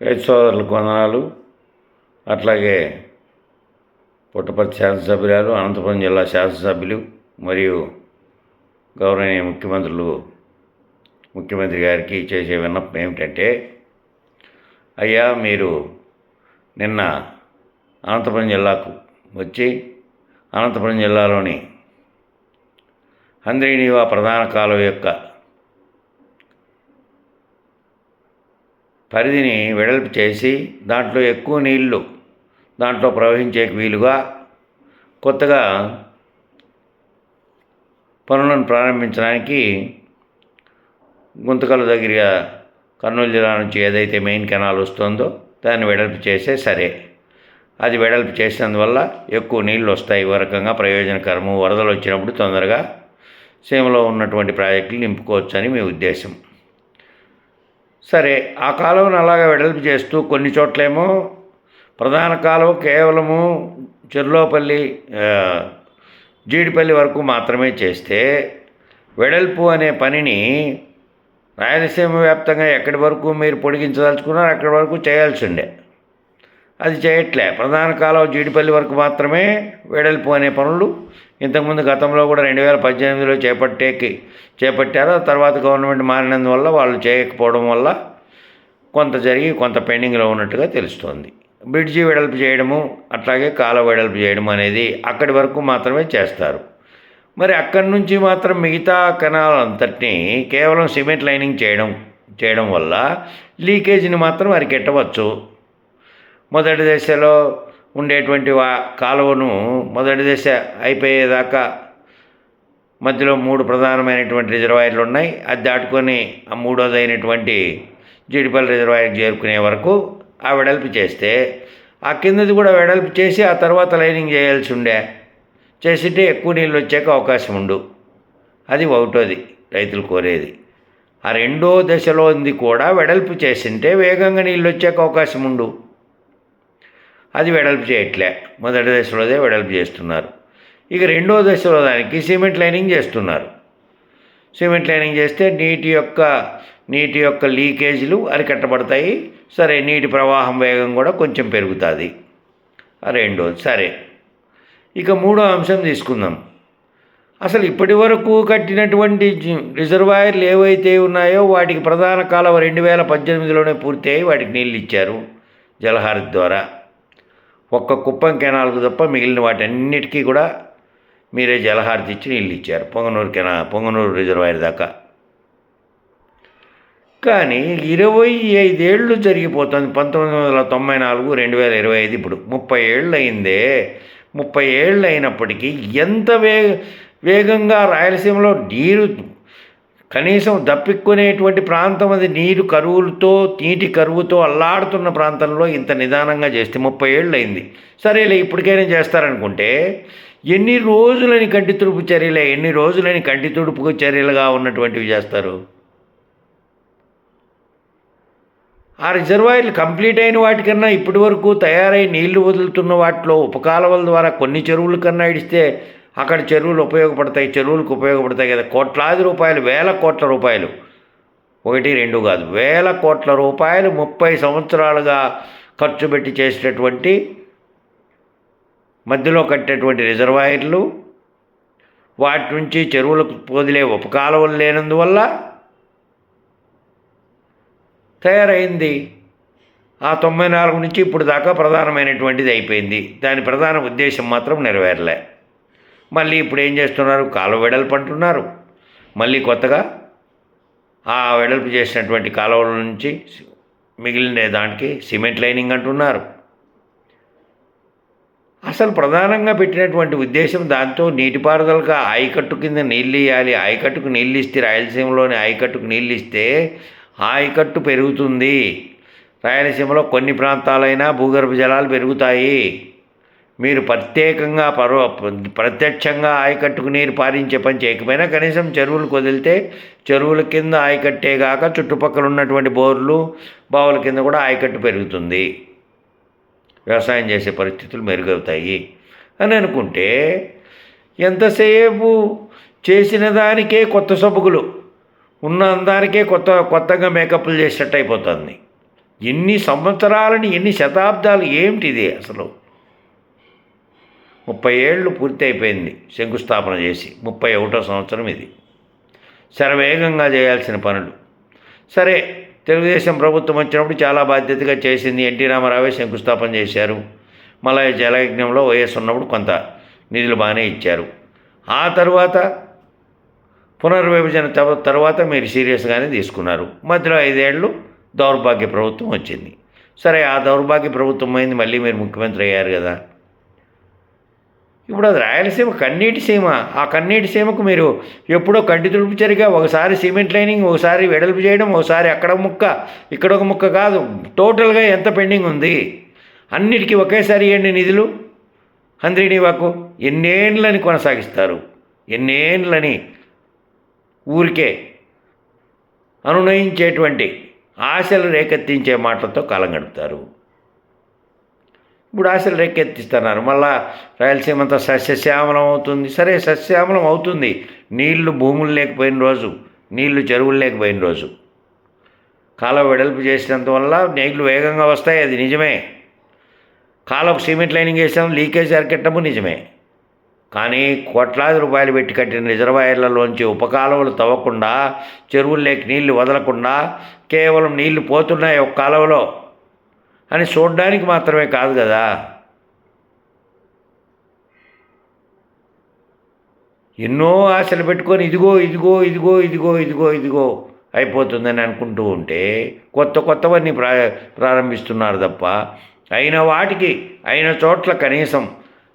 రైతు సోదరులకు వందనాలు అట్లాగే పుట్టపర్తి శాసనసభ్యురాలు అనంతపురం జిల్లా శాసనసభ్యులు మరియు గౌరవనీయ ముఖ్యమంత్రులు ముఖ్యమంత్రి గారికి చేసే విన్నపం ఏమిటంటే అయ్యా మీరు నిన్న అనంతపురం జిల్లాకు వచ్చి అనంతపురం జిల్లాలోని హంద్రీనీవా ప్రధాన కాలువ యొక్క పరిధిని వెడల్పు చేసి దాంట్లో ఎక్కువ నీళ్ళు దాంట్లో ప్రవహించే వీలుగా కొత్తగా పనులను ప్రారంభించడానికి గుంతకల దగ్గర కర్నూలు జిల్లా నుంచి ఏదైతే మెయిన్ కెనాల్ వస్తుందో దాన్ని వెడల్పు చేస్తే సరే. అది వెడల్పు చేసినందువల్ల ఎక్కువ నీళ్ళు వస్తాయి. ఈ రకంగా ప్రయోజనకరము. వరదలు వచ్చినప్పుడు తొందరగా సీమలో ఉన్నటువంటి ప్రాజెక్టులు నింపుకోవచ్చు అని మీ ఉద్దేశం. సరే ఆ కాలువను అలాగా వెడల్పు చేస్తూ కొన్ని చోట్లేమో ప్రధాన కాలువ కేవలము చెర్లోపల్లి జీడిపల్లి వరకు మాత్రమే చేస్తే వెడల్పు అనే పనిని రాయలసీమ వ్యాప్తంగా ఎక్కడి వరకు మీరు పొడిగించదలుచుకున్నారో అక్కడి వరకు చేయాల్సి ఉండే అది చేయట్లే. ప్రధాన కాలువ జీడిపల్లి వరకు మాత్రమే వెడల్పు అనే పనులు ఇంతకుముందు గతంలో కూడా రెండు వేల పద్దెనిమిదిలో చేపట్టేకి చేపట్టారు. తర్వాత గవర్నమెంట్ మారినందువల్ల వాళ్ళు చేయకపోవడం వల్ల కొంత జరిగి కొంత పెండింగ్లో ఉన్నట్టుగా తెలుస్తోంది. బ్రిడ్జి వెడల్పు చేయడము అట్లాగే కాల వెడల్పు చేయడం అనేది అక్కడి వరకు మాత్రమే చేస్తారు. మరి అక్కడి నుంచి మాత్రం మిగతా కెనాల్ అంతటినీ కేవలం సిమెంట్ లైనింగ్ చేయడం చేయడం వల్ల లీకేజీని మాత్రం అరికెట్టవచ్చు. మొదటి దశలో ఉండేటువంటి వా కాలువను మొదటి దశ అయిపోయేదాకా మధ్యలో మూడు ప్రధానమైనటువంటి రిజర్వాయర్లు ఉన్నాయి. అది దాటుకొని ఆ మూడోదైనటువంటి జీడిపల్లి రిజర్వాయర్కి చేరుకునే వరకు ఆ వెడల్పు చేస్తే ఆ కిందది కూడా వెడల్పు చేసి ఆ తర్వాత లైనింగ్ చేయాల్సి ఉండే చేసింటే ఎక్కువ నీళ్ళు వచ్చాక అవకాశం ఉండు. అది ఒకటోది రైతులు కోరేది. ఆ రెండో దశలో ఉంది కూడా వెడల్పు చేసింటే వేగంగా నీళ్ళు వచ్చాక అవకాశం ఉండు. అది వెడల్పు చేయట్లే. మొదటి దశలోదే వెడల్పు చేస్తున్నారు. ఇక రెండో దశలో దానికి సిమెంట్ లైనింగ్ చేస్తున్నారు. సిమెంట్ లైనింగ్ చేస్తే నీటి యొక్క నీటి యొక్క లీకేజీలు అరికట్టబడతాయి. సరే నీటి ప్రవాహం వేగం కూడా కొంచెం పెరుగుతుంది. ఆ రెండోది సరే. ఇక మూడో అంశం తీసుకుందాం. అసలు ఇప్పటి వరకు కట్టినటువంటి రిజర్వాయర్లు ఏవైతే ఉన్నాయో వాటికి ప్రధాన కాలువ రెండు వేల పద్దెనిమిదిలోనే పూర్తి వాటికి నీళ్ళు ఇచ్చారు జలహారతి ద్వారా. ఒక్క కుప్పం కెనాల్కు తప్ప మిగిలిన వాటన్నిటికీ కూడా మీరే జలహారతి ఇచ్చి నీళ్ళు ఇచ్చారు పొంగనూరు కెనా పొంగనూరు రిజర్వాయర్ దాకా. కానీ ఇరవై ఐదేళ్ళు జరిగిపోతుంది పంతొమ్మిది వందల తొంభై నాలుగు రెండు వేల ఇరవై ఐదు ఇప్పుడు. ముప్పై ఏళ్ళు అయిందే ముప్పై ఏళ్ళు అయినప్పటికీ ఎంత వే వేగంగా రాయలసీమలో నీరు కనీసం దప్పిక్కునేటువంటి ప్రాంతం అది నీరు కరువులతో నీటి కరువుతో అల్లాడుతున్న ప్రాంతంలో ఇంత నిదానంగా చేస్తే ముప్పై ఏళ్ళు అయింది సరేలే ఇప్పటికైనా చేస్తారనుకుంటే ఎన్ని రోజులని కంటి తుడుపు చర్యలే ఎన్ని రోజులని కంటి తుడుపు చర్యలుగా ఉన్నటువంటివి చేస్తారు? ఆ రిజర్వాయర్లు కంప్లీట్ అయిన వాటికన్నా ఇప్పటి వరకు తయారై నీళ్ళు వదులుతున్న వాటిలో ఉపకాలువల ద్వారా కొన్ని చెరువుల కన్నా ఇడిస్తే అక్కడ చెరువులు ఉపయోగపడతాయి చెరువులకు ఉపయోగపడతాయి కదా. కోట్లాది రూపాయలు వేల కోట్ల రూపాయలు. ఒకటి రెండు కాదు. వేల కోట్ల రూపాయలు ముప్పై సంవత్సరాలుగా ఖర్చు పెట్టి చేసినటువంటి మధ్యలో కట్టేటువంటి రిజర్వాయర్లు వాటి నుంచి చెరువులకు వదిలే ఉపకాలువలు లేనందువల్ల తయారైంది. ఆ తొంభై నాలుగు నుంచి ఇప్పుడు దాకా ప్రధానమైనటువంటిది అయిపోయింది. దాని ప్రధాన ఉద్దేశం మాత్రం నెరవేరలే. మళ్ళీ ఇప్పుడు ఏం చేస్తున్నారు? కాలువ వెడల్పు అంటున్నారు. మళ్ళీ కొత్తగా ఆ వెడల్పు చేసినటువంటి కాలువల నుంచి మిగిలిన దానికి సిమెంట్ లైనింగ్ అంటున్నారు. అసలు ప్రధానంగా పెట్టినటువంటి ఉద్దేశం దాంతో నీటిపారుదలగా ఆయకట్టు కింద నీళ్ళు ఇవ్వాలి ఆయకట్టుకు నీళ్ళు ఇస్తే రాయలసీమలోని ఆయకట్టుకు నీళ్ళు ఇస్తే ఆయకట్టు పెరుగుతుంది. రాయలసీమలో కొన్ని ప్రాంతాలైనా భూగర్భ జలాలు పెరుగుతాయి. మీరు ప్రత్యేకంగా పర్వ ప్రత్యక్షంగా ఆయకట్టుకు నీరు పారించే పని చేయకపోయినా కనీసం చెరువులకు వదిలితే చెరువుల కింద ఆయకట్టే కాక చుట్టుపక్కల ఉన్నటువంటి బోర్లు బావుల కింద కూడా ఆయకట్టు పెరుగుతుంది. వ్యవసాయం చేసే పరిస్థితులు మెరుగవుతాయి అని అనుకుంటే ఎంతసేపు చేసిన దానికే కొత్త సబ్బుగులు ఉన్న దానికే కొత్త కొత్తగా మేకప్లు చేసేటట్టు అయిపోతుంది. ఎన్ని సంవత్సరాలని ఎన్ని శతాబ్దాలు ఏమిటిది అసలు? ముప్పై ఏళ్ళు పూర్తి అయిపోయింది శంకుస్థాపన చేసి. ముప్పై ఒకటో సంవత్సరం ఇది. శరవేగంగా చేయాల్సిన పనులు. సరే తెలుగుదేశం ప్రభుత్వం వచ్చినప్పుడు చాలా బాధ్యతగా చేసింది ఎన్టీ రామారావే శంకుస్థాపన చేశారు. మళ్ళీ జలయజ్ఞంలో వైఎస్ ఉన్నప్పుడు కొంత నిధులు బాగానే ఇచ్చారు. ఆ తర్వాత పునర్విభజన తర్వాత మీరు సీరియస్గానే తీసుకున్నారు. మధ్యలో ఐదేళ్ళు దౌర్భాగ్య ప్రభుత్వం వచ్చింది. సరే ఆ దౌర్భాగ్య ప్రభుత్వం అయింది మళ్ళీ మీరు ముఖ్యమంత్రి అయ్యారు కదా. ఇప్పుడు అది రాయలసీమ కన్నీటి సీమ. ఆ కన్నీటి సీమకు మీరు ఎప్పుడో కంటి తుడుపు చరిగా ఒకసారి సిమెంట్ లైనింగ్ ఒకసారి వెడల్పు చేయడం ఒకసారి అక్కడ ముక్క ఇక్కడ ఒక ముక్క కాదు టోటల్గా ఎంత పెండింగ్ ఉంది? అన్నిటికీ ఒకేసారి ఇవ్వండి నిధులు. హంద్రీనివాకు ఎన్నేళ్ళని కొనసాగిస్తారు? ఎన్నేళ్ళని ఊరికే అనునయించేటువంటి ఆశలు రేకెత్తించే మాటలతో కాలం గడుపుతారు. ఇప్పుడు ఆశలు రేకెత్తిస్తున్నారు. మళ్ళా రాయలసీమ అంతా సస్యశ్యామలం అవుతుంది. సరే సస్యశ్యామలం అవుతుంది. నీళ్ళు భూములు లేకపోయిన రోజు నీళ్ళు చెరువులు లేకపోయిన రోజు. కాలువ వెడల్పు చేసినంత వల్ల నీళ్ళు వేగంగా వస్తాయి. అది నిజమే. కాలువకు సిమెంట్ లైనింగ్ వేసాం. లీకేజ్ అరికెట్టము నిజమే. కానీ కోట్లాది రూపాయలు పెట్టి కట్టిన రిజర్వాయర్లలోంచి ఉపకాలువలు తవ్వకుండా చెరువుల్లోకి నీళ్ళు వదలకుండా కేవలం నీళ్ళు పోతున్నాయి ఒక కాలువలో. అని చూడడానికి మాత్రమే కాదు కదా. ఎన్నో ఆశలు పెట్టుకొని ఇదిగో ఇదిగో ఇదిగో ఇదిగో ఇదిగో ఇదిగో అయిపోతుందని అనుకుంటూ ఉంటే కొత్త కొత్తవన్నీ ప్రా ప్రారంభిస్తున్నారు తప్ప అయిన వాటికి అయిన చోట్ల కనీసం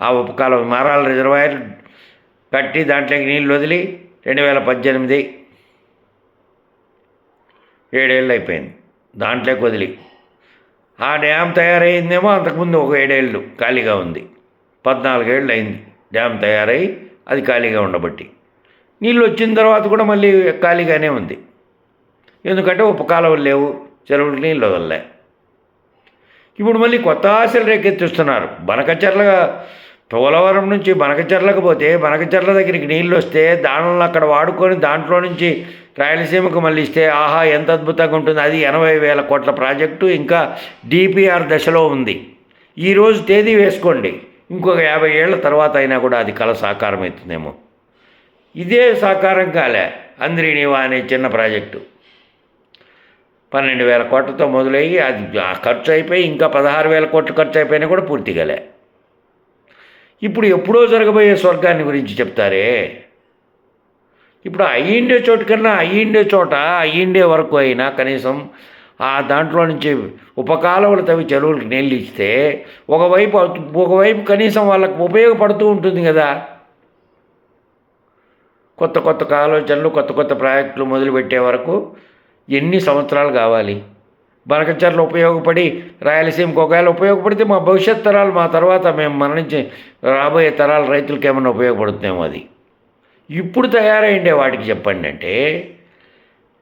ఆ ఉపకాల మారాల రిజర్వాయర్ కట్టి దాంట్లోకి నీళ్ళు వదిలి రెండు వేల పద్దెనిమిది ఏడేళ్ళు అయిపోయింది. దాంట్లోకి వదిలి ఆ డ్యామ్ తయారైందేమో అంతకుముందు ఒక ఏడేళ్ళు ఖాళీగా ఉంది. పద్నాలుగేళ్ళు అయింది. డ్యామ్ తయారై అది ఖాళీగా ఉండబట్టి. నీళ్ళు వచ్చిన తర్వాత కూడా మళ్ళీ ఖాళీగానే ఉంది. ఎందుకంటే ఉపకాలువలు లేవు చెరువులు నీళ్ళు వదలలే. ఇప్పుడు మళ్ళీ కొత్త ఆశలు రేకెత్తిస్తున్నారు. బనకచర్లగా పోలవరం నుంచి బనకచెర్లకు పోతే బనకచెర్ల దగ్గరికి నీళ్ళు వస్తే దానిలో అక్కడ వాడుకొని దాంట్లో నుంచి రాయలసీమకు మళ్ళీ ఇస్తే ఆహా ఎంత అద్భుతంగా ఉంటుంది. అది ఎనభై వేల కోట్ల ప్రాజెక్టు ఇంకా డిపిఆర్ దశలో ఉంది. ఈరోజు తేదీ వేసుకోండి. ఇంకొక యాభై ఏళ్ళ తర్వాత అయినా కూడా అది కళ సాకారం అవుతుందేమో. ఇదే సాకారం కాలే అంద్రినివా అనే చిన్న ప్రాజెక్టు. పన్నెండు వేల కోట్లతో మొదలయ్యి అది ఆ ఖర్చు అయిపోయి ఇంకా పదహారు వేల కోట్లు ఖర్చు అయిపోయినా కూడా పూర్తిగాలే ఇప్పుడు ఎప్పుడో జరగబోయే స్వర్గాన్ని గురించి చెప్తారే? ఇప్పుడు అయ్యిండే చోటు కన్నా అయ్యిండే చోట అయ్యిండే వరకు అయినా కనీసం ఆ దాంట్లో నుంచి ఉపకాలువలు తవ్వి చెరువులకు నీళ్ళు ఇస్తే ఒకవైపు ఒకవైపు కనీసం వాళ్ళకు ఉపయోగపడుతూ ఉంటుంది కదా. కొత్త కొత్త ఆలోచనలు కొత్త కొత్త ప్రాజెక్టులు మొదలుపెట్టే వరకు ఎన్ని సంవత్సరాలు కావాలి? బనకచర్లు ఉపయోగపడి రాయలసీమకు ఒకవేళ ఉపయోగపడితే మా భవిష్యత్ తరాలు మా తర్వాత మేము మరణించి రాబోయే తరాల రైతులకు ఏమైనా ఉపయోగపడుతుందేమో అది. ఇప్పుడు తయారైండే వాటికి చెప్పండి అంటే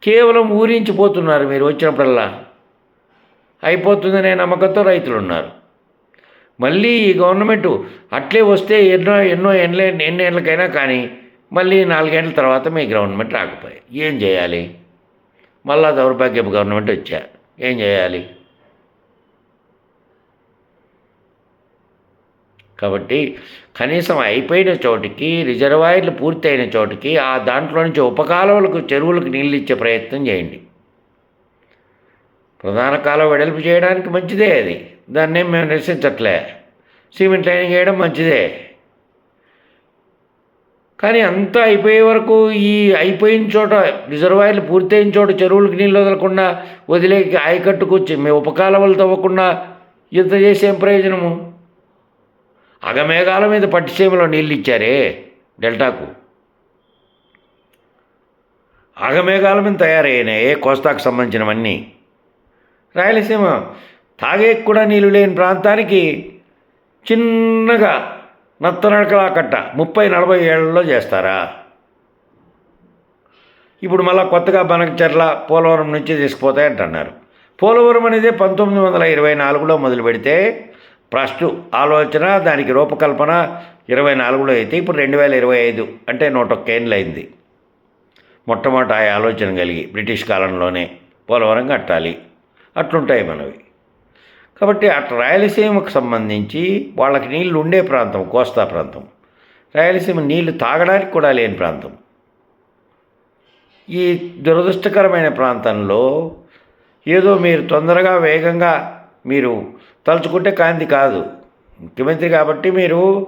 కేవలం ఊరించిపోతున్నారు మీరు వచ్చినప్పుడల్లా. అయిపోతుందనే నమ్మకంతో రైతులు ఉన్నారు. మళ్ళీ ఈ గవర్నమెంట్ అట్లే వస్తే ఎన్నో ఎన్నో ఎన్లే ఎన్నేళ్ళకైనా కానీ మళ్ళీ నాలుగేళ్ళ తర్వాత మీ గవర్నమెంట్ రాకపోయాయి ఏం చేయాలి? మళ్ళా దౌర్భాగ్యపు గవర్నమెంట్ వచ్చా ఏం చేయాలి? కాబట్టి కనీసం అయిపోయిన చోటికి రిజర్వాయర్లు పూర్తయిన చోటికి ఆ దాంట్లో నుంచి ఉపకాలువలకు చెరువులకు నీళ్ళు ఇచ్చే ప్రయత్నం చేయండి. ప్రధాన కాలం వెడల్పు చేయడానికి మంచిదే అది. దాన్ని మేము నిరసించట్లే. సిమెంట్ లైనింగ్ వేయడం మంచిదే. కానీ అంతా అయిపోయే వరకు ఈ అయిపోయిన చోట రిజర్వాయర్లు పూర్తయిన చోట చెరువులకు నీళ్ళు వదలకుండా వదిలే ఆయకట్టుకు వచ్చి మీ ఉపకాలవలు తవ్వకుండా ఇంత చేసే ప్రయోజనము? అగమేఘాల మీద పట్టిసీమలో నీళ్ళు ఇచ్చారే డెల్టాకు. అగమేఘాల మీద తయారయ్యాయి కోస్తాకు సంబంధించినవన్నీ? రాయలసీమ తాగే కూడా నీళ్ళు లేని ప్రాంతానికి చిన్నగా నత్తనడకలా కట్ట ముప్పై నలభై ఏళ్ళలో చేస్తారా? ఇప్పుడు మళ్ళా కొత్తగా బనకచర్ల పోలవరం నుంచి తీసుకుపోతాయంటన్నారు. పోలవరం అనేది పంతొమ్మిది వందల ఇరవై నాలుగులో మొదలు పెడితే ప్రస్తు ఆలోచన దానికి రూపకల్పన ఇరవై నాలుగులో అయితే ఇప్పుడు రెండు వేల ఇరవై ఐదు అంటే నూట ఒక్క అయింది మొట్టమొదట ఆ ఆలోచన కలిగి బ్రిటిష్ కాలంలోనే పోలవరం కట్టాలి. అట్లుంటాయి మనవి. కాబట్టి అటు రాయలసీమకు సంబంధించి వాళ్ళకి నీళ్ళు ఉండే ప్రాంతం కోస్తా ప్రాంతం. రాయలసీమ నీళ్ళు తాగడానికి కూడా లేని ప్రాంతం. ఈ దురదృష్టకరమైన ప్రాంతంలో ఏదో మీరు తొందరగా వేగంగా మీరు తలుచుకుంటే కాంతి కాదు. ముఖ్యమంత్రి కాబట్టి మీరు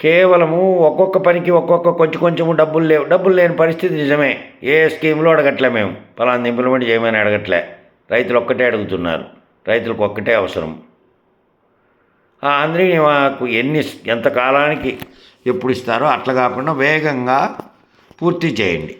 కేవలము ఒక్కొక్క పనికి ఒక్కొక్క కొంచెం కొంచెము డబ్బులు లేవు. డబ్బులు లేని పరిస్థితి నిజమే. ఏ స్కీమ్లో అడగట్లే మేము. ఫలానా ఇంప్లిమెంట్ చేయమని అడగట్లే. రైతులు ఒక్కటే అడుగుతున్నారు. రైతులకు ఒక్కటే అవసరం. ఆ మాకు ఎన్ని ఎంత కాలానికి ఎప్పుడు ఇస్తారో అట్లా కాకుండా వేగంగా పూర్తి చేయండి.